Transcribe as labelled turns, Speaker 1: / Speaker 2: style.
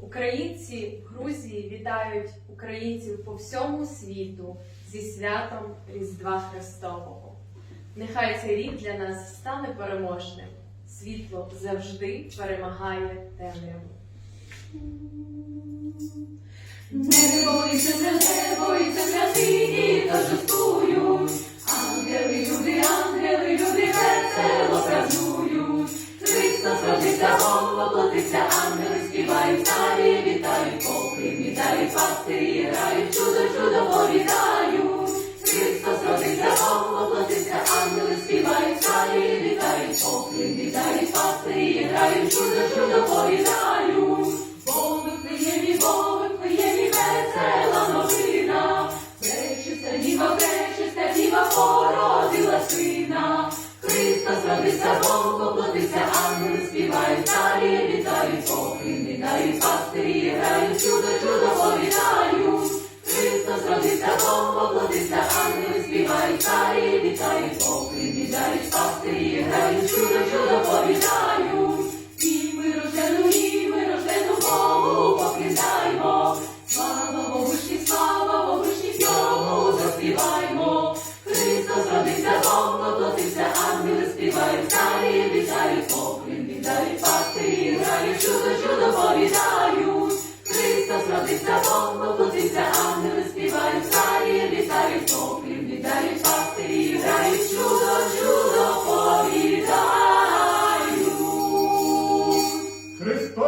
Speaker 1: Українці в Грузії вітають українців по всьому світу зі святом Різдва Христового. Нехай цей рік для нас стане переможним. Світло завжди перемагає темряву.
Speaker 2: Не бойся, не бойся, святині, то жартують. Ангели, люди, ангели, люди весело празнують. Христос родився, Бог воплотився, ангели співають, пастирі грають, чудо, чудо повідають. Христос родився, Бог воплотився, ангели співають, царі вітають, попри вітають, пастирі грають, чудо, чудо повідають. Бо ми приємні, бо ми приємні, весела новина. Пречиста діва, пречиста діва породила сина. Христос родився, Бог воплотився, попри вітають, пастирі грають, чудо, чудо. І ми рождену, і ми рождену Богу покликаймо. Слава Богушні, слава Богушні, йому заспіваймо. Христос родився, Бог воплотився, ангели співають, царі вітають, поклін вітають, пастирі грають, чудо, чудо.